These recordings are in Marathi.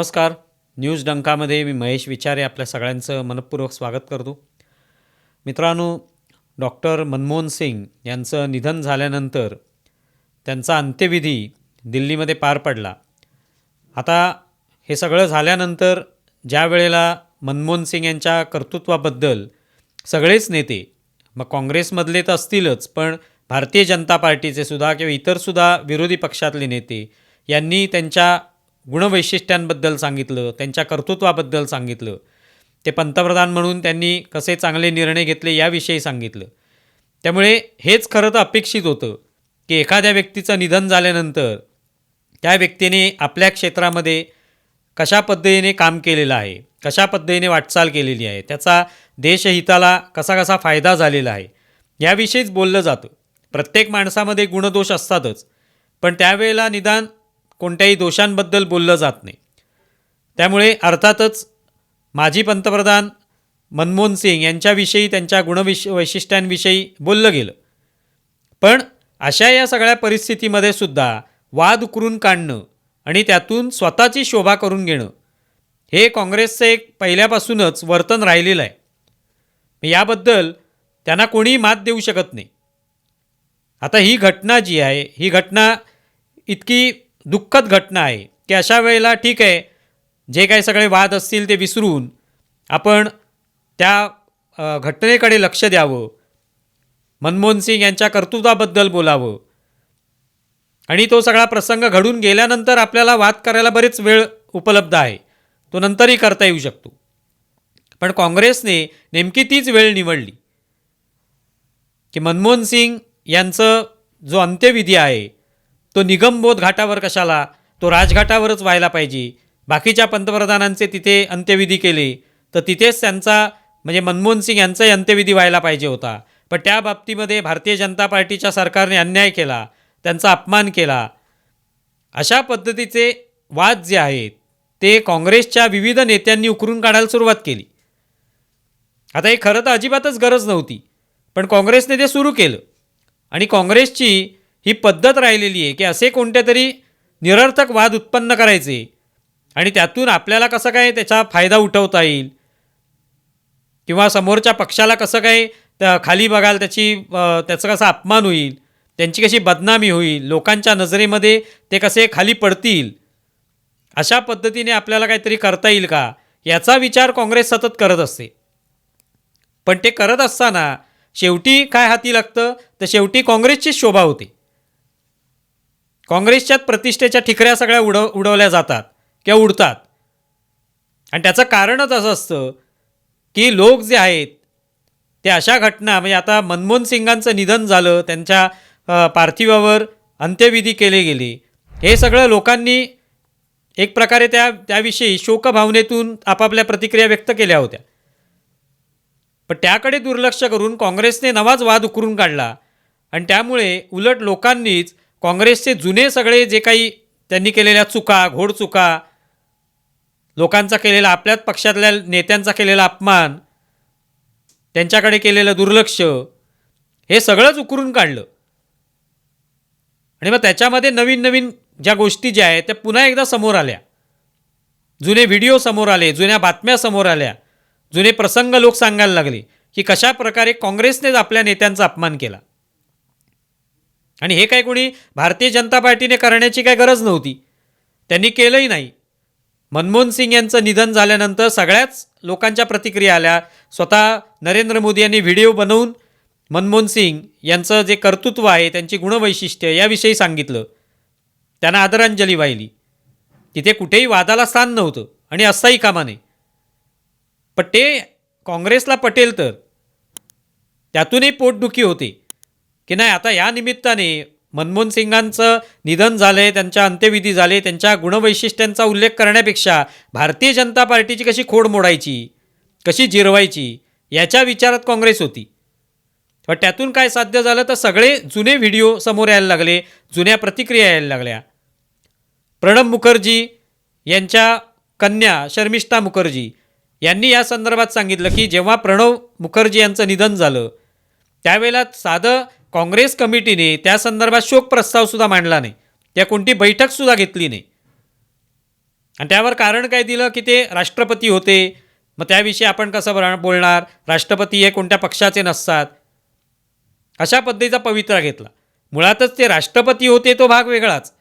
नमस्कार. न्यूज डंकामध्ये मी महेश विचारे आपल्या सगळ्यांचं मनपूर्वक स्वागत करतो. मित्रांनो डॉक्टर मनमोहन सिंग यांचं निधन झाल्यानंतर त्यांचा अंत्यविधी दिल्लीमध्ये पार पडला. आता हे सगळं झाल्यानंतर ज्या वेळेला मनमोहन सिंग यांच्या कर्तृत्वाबद्दल सगळेच नेते मग काँग्रेसमधले तर असतीलच पण भारतीय जनता पार्टीचे सुद्धा किंवा इतरसुद्धा विरोधी पक्षातले नेते यांनी त्यांच्या गुणवैशिष्ट्यांबद्दल सांगितलं त्यांच्या कर्तृत्वाबद्दल सांगितलं. ते पंतप्रधान म्हणून त्यांनी कसे चांगले निर्णय घेतले याविषयी सांगितलं. त्यामुळे हेच खरं तर अपेक्षित होतं की एखाद्या व्यक्तीचं निधन झाल्यानंतर त्या व्यक्तीने आपल्या क्षेत्रामध्ये कशा पद्धतीने काम केलेलं आहे कशा पद्धतीने वाटचाल केलेली आहे त्याचा देशहिताला कसा कसा फायदा झालेला आहे याविषयीच बोललं जातं. प्रत्येक माणसामध्ये गुणदोष असतातच पण त्यावेळेला निदान कोणत्याही दोषांबद्दल बोललं जात नाही. त्यामुळे अर्थातच माजी पंतप्रधान मनमोहन सिंग यांच्याविषयी त्यांच्या गुणविश वैशिष्ट्यांविषयी बोललं गेलं. पण अशा या सगळ्या परिस्थितीमध्ये सुद्धा वाद उकरून काढणं आणि त्यातून स्वतःची शोभा करून घेणं हे काँग्रेसचं एक पहिल्यापासूनच वर्तन राहिलेलं आहे. याबद्दल त्यांना कोणीही मात देऊ शकत नाही. आता ही घटना जी आहे ही घटना इतकी दुःखद घटना आहे की अशा वेळेला ठीक आहे जे काही सगळे वाद असतील ते विसरून आपण त्या घटनेकडे लक्ष द्यावं. मनमोहन सिंग यांच्या कर्तृत्वाबद्दल बोलावं. आणि तो सगळा प्रसंग घडून गेल्यानंतर आपल्याला वाद करायला बरेच वेळ उपलब्ध आहे. तो नंतरही करता येऊ शकतो. पण काँग्रेसने नेमकी तीच वेळ निवडली की मनमोहन सिंग यांचं जो अंत्यविधी आहे तो निगमबोध घाटावर कशाला? तो राजघाटावरच व्हायला पाहिजे. बाकीच्या पंतप्रधानांचे तिथे अंत्यविधी केले तर तिथेच त्यांचा म्हणजे मनमोहन सिंग यांचाही अंत्यविधी व्हायला पाहिजे होता. पण त्या बाबतीमध्ये भारतीय जनता पार्टीच्या सरकारने अन्याय केला त्यांचा अपमान केला. अशा पद्धतीचे वाद जे आहेत ते काँग्रेसच्या विविध नेत्यांनी उकरून काढायला सुरुवात केली. आता हे खरं तर अजिबातच गरज नव्हती पण काँग्रेसने ते सुरू केलं. आणि काँग्रेसची ही पद्धत राहिलेली आहे की असे कोणते तरी निरर्थक वाद उत्पन्न करायचे आणि त्यातून आपल्याला कसं काय त्याचा फायदा उठवता येईल? किंवा समोरच्या पक्षाला कसं काय त्या खाली बघाल त्याची त्याचं त्याचा कसा अपमान होईल? त्यांची कशी बदनामी होईल? लोकांच्या नजरेमध्ये ते कसे खाली पडतील? अशा पद्धतीने आपल्याला काहीतरी करता येईल का? याचा विचार काँग्रेस सतत करत असते. पण ते करत असताना शेवटी काय हाती लागतं? तर शेवटी काँग्रेसचीच शोभा होते. काँग्रेसच्याच प्रतिष्ठेच्या ठिकऱ्या सगळ्या उडव उडवल्या जातात किंवा उडतात. आणि त्याचं कारणच असं असतं की लोक जे आहेत ते अशा घटना म्हणजे आता मनमोहन सिंगांचं निधन झालं त्यांच्या पार्थिवावर अंत्यविधी केले गेले. हे सगळं लोकांनी एक प्रकारे त्या त्याविषयी शोकभावनेतून आपापल्या प्रतिक्रिया व्यक्त केल्या होत्या. पण त्याकडे दुर्लक्ष करून काँग्रेसने नवाच वाद उकरून काढला. आणि त्यामुळे उलट लोकांनीच काँग्रेसचे जुने सगळे जे काही त्यांनी केलेल्या चुका घोडचुका लोकांचा केलेला आपल्याच पक्षातल्या नेत्यांचा केलेला अपमान त्यांच्याकडे केलेलं दुर्लक्ष हे सगळंच उकरून काढलं. आणि मग त्याच्यामध्ये नवीन नवीन ज्या गोष्टी ज्या आहेत त्या पुन्हा एकदा समोर आल्या. जुने व्हिडिओ समोर आले जुन्या बातम्या समोर आल्या जुने प्रसंग लोक सांगायला लागले की कशा प्रकारे काँग्रेसनेच आपल्या नेत्यांचा अपमान केला. आणि हे काय कोणी भारतीय जनता पार्टीने करण्याची काय गरज नव्हती? त्यांनी केलंही नाही. मनमोहन सिंग यांचं निधन झाल्यानंतर सगळ्याच लोकांच्या प्रतिक्रिया आल्या. स्वतः नरेंद्र मोदी यांनी व्हिडिओ बनवून मनमोहन सिंग यांचं जे कर्तृत्व आहे त्यांची गुणवैशिष्ट्य याविषयी सांगितलं. त्यांना आदरांजली वाहिली. तिथे कुठेही वादाला स्थान नव्हतं आणि असताही कामा नये. पण ते काँग्रेसला पटेल तर. त्यातूनही पोटदुखी होते. की नाही आता या निमित्ताने मनमोहन सिंगांचं निधन झालं आहे त्यांच्या अंत्यविधी झाले त्यांच्या गुणवैशिष्ट्यांचा उल्लेख करण्यापेक्षा भारतीय जनता पार्टीची कशी खोड मोडायची कशी जिरवायची याच्या विचारात काँग्रेस होती. पण त्यातून काय साध्य झालं तर सगळे जुने व्हिडिओ समोर यायला लागले जुन्या प्रतिक्रिया यायला लागल्या. प्रणब मुखर्जी यांच्या कन्या शर्मिष्ठा मुखर्जी यांनी या संदर्भात सांगितलं की जेव्हा प्रणव मुखर्जी यांचं निधन झालं त्यावेळेला साधं काँग्रेस कमिटीने त्या संदर्भात शोक प्रस्तावसुद्धा मांडला नाही. त्या कोणती बैठकसुद्धा घेतली नाही. आणि त्यावर कारण काय दिलं की ते राष्ट्रपती होते. मग त्याविषयी आपण कसं बोलणार? राष्ट्रपती हे कोणत्या पक्षाचे नसतात? अशा पद्धतीचा पवित्रा घेतला. मुळातच ते राष्ट्रपती होते तो भाग वेगळाच.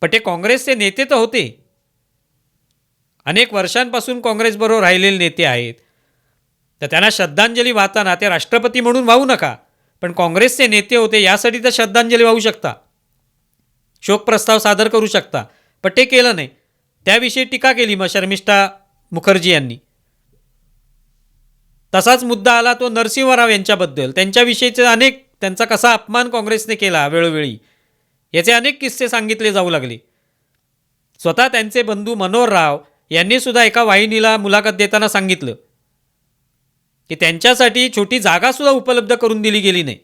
पण ते काँग्रेसचे नेते तर होते. अनेक वर्षांपासून काँग्रेसबरोबर राहिलेले नेते आहेत. तर त्यांना श्रद्धांजली वाहताना ते राष्ट्रपती म्हणून वाहू नका. पण काँग्रेसचे नेते होते यासाठी तर श्रद्धांजली वाहू शकता. शोक प्रस्ताव सादर करू शकता. पण ते केलं नाही. त्याविषयी टीका केली मग शर्मिष्ठा मुखर्जी यांनी. तसाच मुद्दा आला तो नरसिंहराव यांच्याबद्दल. त्यांच्याविषयीचे अनेक त्यांचा कसा अपमान काँग्रेसने केला वेळोवेळी याचे अनेक किस्से सांगितले जाऊ लागले. स्वतः त्यांचे बंधू मनोहर राव यांनी सुद्धा एका वाहिनीला मुलाखत देताना सांगितलं. की त्यांच्यासाठी छोटी जागासुद्धा उपलब्ध करून दिली गेली नाही.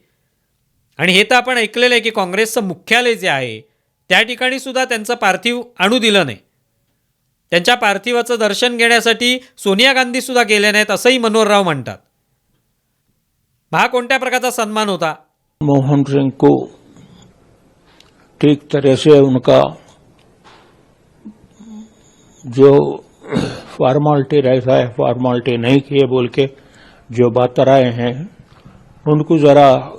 आणि हे तर आपण ऐकलेलं आहे की काँग्रेसचं मुख्यालय जे आहे त्या ठिकाणी सुद्धा त्यांचं पार्थिव आणू दिलं नाही. त्यांच्या पार्थिवाचं दर्शन घेण्यासाठी सोनिया गांधीसुद्धा गेल्या नाहीत असंही मनोहरराव म्हणतात. हा कोणत्या प्रकारचा सन्मान होता? मोहन सिंह को ठीक तरह से उनका. जो फॉर्मालिटी रहता है फॉर्मालिटी नहीं किए बोल के जो बात रहे हैं, उनको जरा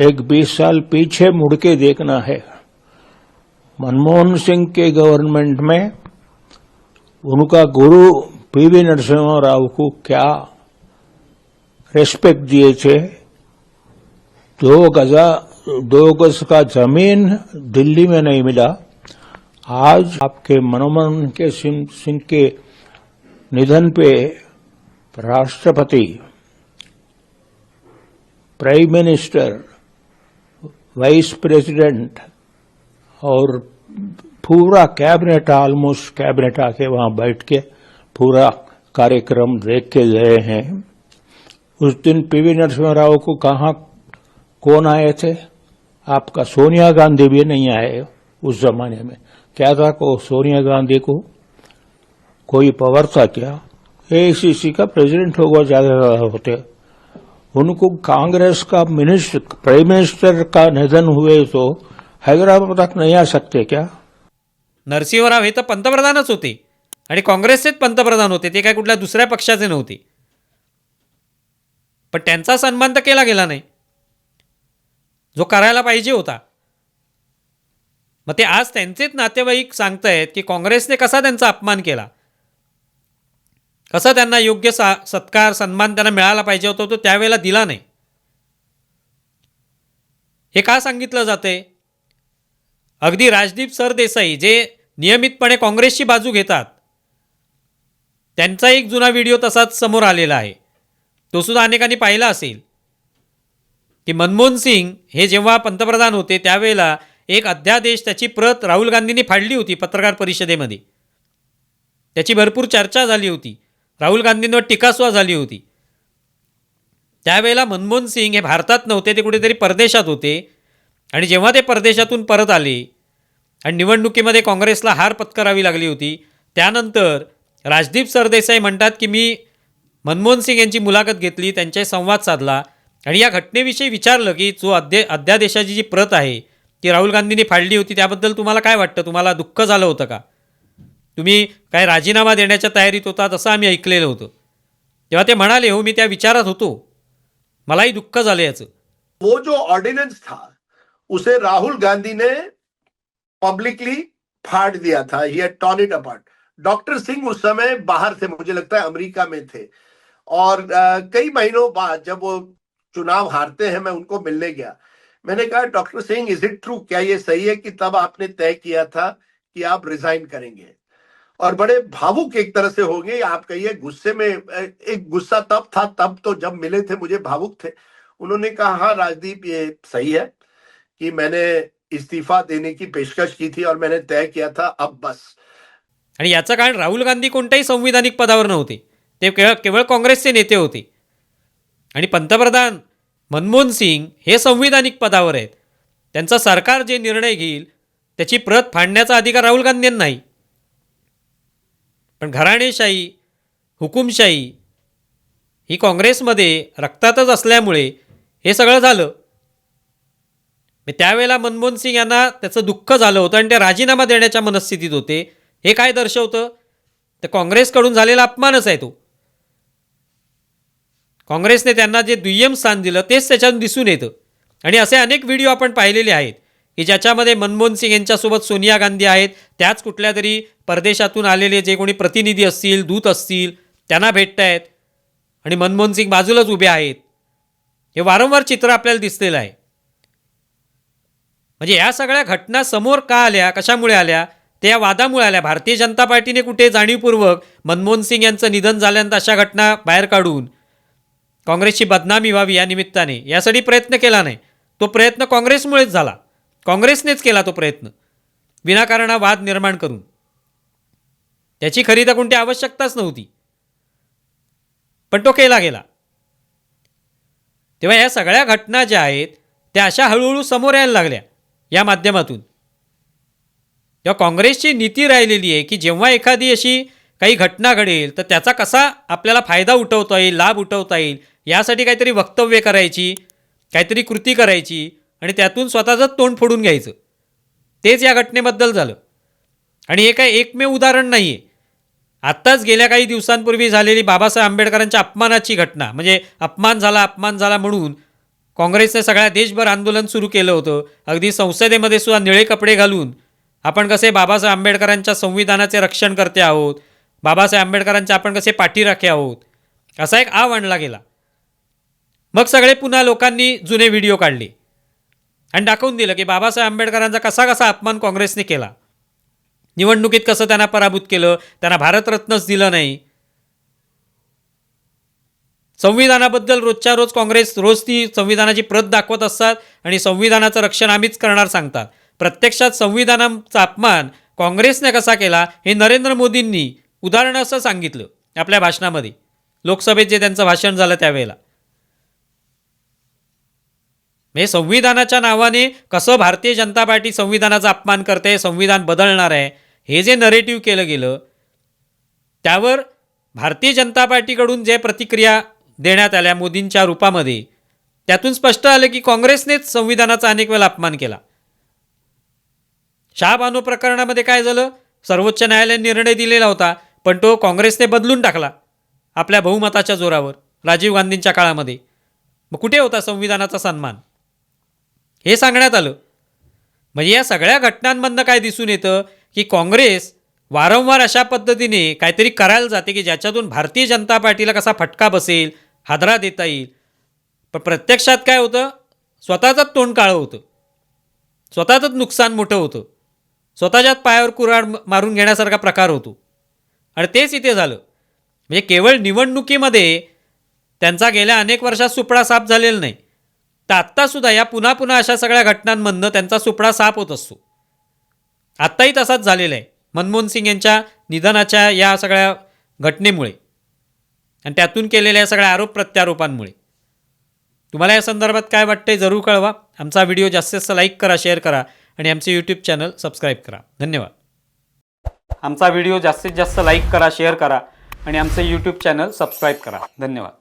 एक बीस साल पीछे मुड़ के देखना है। मनमोहन सिंह के गवर्नमेंट में उनका गुरु पीवी नरसिम्हा राव को क्या रेस्पेक्ट दिए थे? दो गजा, दो गज का ज़मीन दिल्ली में नहीं मिला। आज आपके मनोमन के सिंह के निधन पे राष्ट्रपति प्राइम मिनिस्टर वाइस प्रेसिडेंट और पूरा कैबिनेट ऑलमोस्ट कैबिनेट आके वहाँ बैठ के पूरा कार्यक्रम देख के गए हैं। उस दिन पीवी नरसिम्हा राव को कहा, कौन आए थे? आपका सोनिया गांधी भी नहीं आए उस जमाने में। क्या था को सोनिया गांधी को? कोई पावर था क्या? एआईसीसी का प्रेसिडेंट होगा ज्यादा होते। उनको कांग्रेस का मिनिस्टर प्राइम मिनिस्टर का निधन हुए तो हैदराबाद तक नहीं आ सकते क्या? नरसिंहराव हे तर पंतप्रधानच होते. आणि काँग्रेसचेच पंतप्रधान होते. ते काय कुठल्या दुसऱ्या पक्षाचे नव्हते. पण त्यांचा सन्मान तर केला गेला नाही. जो करायला पाहिजे होता. मग ते आज त्यांचेच नातेवाईक सांगतायत की काँग्रेसने कसा त्यांचा अपमान केला. कसा त्यांना योग्य सा सत्कार सन्मान त्यांना मिळाला पाहिजे होता तो त्यावेळेला दिला नाही. हे का सांगितलं जाते? अगदी राजदीप सरदेसाई जे नियमितपणे काँग्रेसची बाजू घेतात त्यांचा एक जुना व्हिडिओ तसाच समोर आलेला आहे. तो सुद्धा अनेकांनी पाहिला असेल. की मनमोहन सिंग हे जेव्हा पंतप्रधान होते त्यावेळेला एक अध्यादेश त्याची प्रत राहुल गांधींनी फाडली होती पत्रकार परिषदेमध्ये. त्याची भरपूर चर्चा झाली होती. राहुल गांधींवर टीकास्वा झाली होती. त्यावेळेला मनमोहन सिंग हे भारतात नव्हते ते कुठेतरी परदेशात होते. आणि जेव्हा ते परदेशातून परत आले आणि निवडणुकीमध्ये काँग्रेसला हार पत्करावी लागली होती त्यानंतर राजदीप सरदेसाई म्हणतात की मी मनमोहन सिंग यांची मुलाखत घेतली त्यांच्याशी संवाद साधला आणि या घटनेविषयी विचारलं की जो अध्य अध्यादेशाची जी प्रत आहे ती राहुल गांधींनी फाडली होती त्याबद्दल तुम्हाला काय वाटतं? तुम्हाला दुःख झालं होतं का? तुम्ही काय राजीनामा देण्याच्या तयारीत होतात असं आम्ही ऐकलेलं होतं. तेव्हा ते म्हणाले हो मी त्या विचारात होतो. मलाही दुःख झालं याचं. वो जो ऑर्डिनेंस था उसे राहुल गांधी ने पब्लिकली फाड़ दिया था. ये torn it apart doctor Singh उस समय बाहर थे मुझे लगता है अमेरिका में थे। और अ, कई महीनों बाद जब वो चुनाव हारते हैं मैं उनको मिलने गया। मैंने कहा doctor Singh is it true क्या ये सही है कि तब आपने तय किया था कि आप रिजाइन करेंगे? और बड़े भावुक एक तरह से हो गए आप कहिए गुस्से में एक गुस्सा तब था तब तो जब मिले थे मुझे भावुक थे। उन्होंने कहा हाँ राजदीप ये सही है कि मैंने इस्तीफा देने की पेशकश की थी और मैंने तय किया था अब बस। आणि याचं कारण राहुल गांधी कोणत्याही संविधानिक पदावर नव्हते. ते केवळ केवळ काँग्रेसचे नेते होते. आणि पंतप्रधान मनमोहन सिंग हे संविधानिक पदावर आहेत. त्यांचं सरकार जे निर्णय घेईल त्याची प्रत फाडण्याचा अधिकार राहुल गांधींना नाही. पण घराणेशाही हुकुमशाही ही काँग्रेसमध्ये रक्तातच असल्यामुळे हे सगळं झालं. मग त्यावेळेला मनमोहन सिंग यांना त्याचं दुःख झालं होतं आणि ते राजीनामा देण्याच्या मनस्थितीत होते. हे काय दर्शवतं? तर काँग्रेसकडून झालेला अपमानच आहे तो. काँग्रेसने त्यांना जे दुय्यम स्थान दिलं तेच त्याच्यातून दिसून येतं. आणि असे अनेक व्हिडिओ आपण पाहिलेले आहेत. की ज्याच्यामध्ये मनमोहन सिंग यांच्यासोबत सोनिया गांधी आहेत त्याच कुठल्या तरी परदेशातून आलेले जे कोणी प्रतिनिधी असतील दूत असतील त्यांना भेटत आहेत आणि मनमोहन सिंग बाजूलाच उभे आहेत. हे वारंवार चित्र आपल्याला दिसलेलं आहे. म्हणजे या सगळ्या घटना समोर का आल्या कशामुळे आल्या ते या वादामुळे आल्या. भारतीय जनता पार्टीने कुठे जाणीवपूर्वक मनमोहन सिंग यांचं निधन झाल्यानंतर अशा घटना बाहेर काढून काँग्रेसची बदनामी व्हावी या निमित्ताने यासाठी प्रयत्न केला नाही. तो प्रयत्न काँग्रेसमुळेच झाला. काँग्रेसनेच केला तो प्रयत्न. विनाकारणा वाद निर्माण करून. त्याची खरी तर कोणती आवश्यकताच नव्हती. पण तो केला गेला. तेव्हा या सगळ्या घटना ज्या आहेत त्या अशा हळूहळू समोर यायला लागल्या या माध्यमातून. तेव्हा काँग्रेसची नीती राहिलेली आहे की जेव्हा एखादी अशी काही घटना घडेल तर त्याचा कसा आपल्याला फायदा उठवता येईल लाभ उठवता येईल यासाठी काहीतरी वक्तव्य करायची काहीतरी कृती करायची आणि त्यातून स्वतःचंच तोंड फोडून घ्यायचं. तेच या घटनेबद्दल झालं. आणि हे काय एकमेव उदाहरण नाही आहे आत्ताच गेल्या काही दिवसांपूर्वी झालेली बाबासाहेब आंबेडकरांच्या अपमानाची घटना म्हणजे अपमान झाला अपमान झाला म्हणून काँग्रेसने सगळ्या देशभर आंदोलन सुरू केलं होतं. अगदी संसदेमध्ये सुद्धा निळे कपडे घालून आपण कसे बाबासाहेब आंबेडकरांच्या संविधानाचे रक्षण करते आहोत बाबासाहेब आंबेडकरांचे आपण कसे पाठीराखे आहोत असा एक आव आणला गेला मग सगळे पुन्हा लोकांनी जुने व्हिडिओ काढले. आणि दाखवून दिलं की बाबासाहेब आंबेडकरांचा कसा कसा अपमान काँग्रेसने केला. निवडणुकीत कसं त्यांना पराभूत केलं त्यांना भारतरत्नच दिलं नाही. संविधानाबद्दल रोजच्या रोज काँग्रेस रोज ती संविधानाची प्रत दाखवत असतात आणि संविधानाचं रक्षण आम्हीच करणार सांगतात. प्रत्यक्षात संविधानाचा अपमान काँग्रेसने कसा केला हे नरेंद्र मोदींनी उदाहरण असं सांगितलं आपल्या भाषणामध्ये. लोकसभेत जे त्यांचं भाषण झालं त्यावेळेला. म्हणजे संविधानाच्या नावाने कसं भारतीय जनता पार्टी संविधानाचा अपमान करते संविधान बदलणार आहे हे जे नरेटिव्ह केलं गेलं त्यावर भारतीय जनता पार्टीकडून जे प्रतिक्रिया देण्यात आल्या मोदींच्या रूपामध्ये त्यातून स्पष्ट आलं की काँग्रेसनेच संविधानाचा अनेक वेळा अपमान केला. शहाबानो प्रकरणामध्ये काय झालं? सर्वोच्च न्यायालयाने निर्णय दिलेला होता पण तो काँग्रेसने बदलून टाकला आपल्या बहुमताच्या जोरावर राजीव गांधींच्या काळामध्ये. मग कुठे होता संविधानाचा सन्मान? हे सांगण्यात आलं. म्हणजे या सगळ्या घटनांमधनं काय दिसून येतं की काँग्रेस वारंवार अशा पद्धतीने काहीतरी करायला जाते की ज्याच्यातून भारतीय जनता पार्टीला कसा फटका बसेल हादरा देता येईल. पण प्रत्यक्षात काय होतं? स्वतःचंच तोंड काळं होतं. स्वतःचंच नुकसान मोठं होतं. स्वतःच्याच पायावर कुऱ्हाड मारून घेण्यासारखा प्रकार होतो. आणि तेच इथे झालं. म्हणजे केवळ निवडणुकीमध्ये त्यांचा गेल्या अनेक वर्षात सुपडा साफ झालेला नाही. तर आत्तासुद्धा या पुन्हा पुन्हा अशा सगळ्या घटनांमधनं त्यांचा सुपडा साफ होत असतो. आत्ताही तसाच झालेला आहे. मनमोहन सिंग यांच्या निधनाच्या या सगळ्या घटनेमुळे आणि त्यातून केलेल्या या सगळ्या आरोप प्रत्यारोपांमुळे. तुम्हाला या संदर्भात काय वाटतंय जरूर कळवा. आमचा व्हिडिओ जास्तीत जास्त लाईक करा शेअर करा आणि आमचे यूट्यूब चॅनल सबस्क्राईब करा. धन्यवाद. आमचा व्हिडिओ जास्तीत जास्त लाईक करा शेअर करा आणि आमचं यूट्यूब चॅनल सबस्क्राईब करा. धन्यवाद.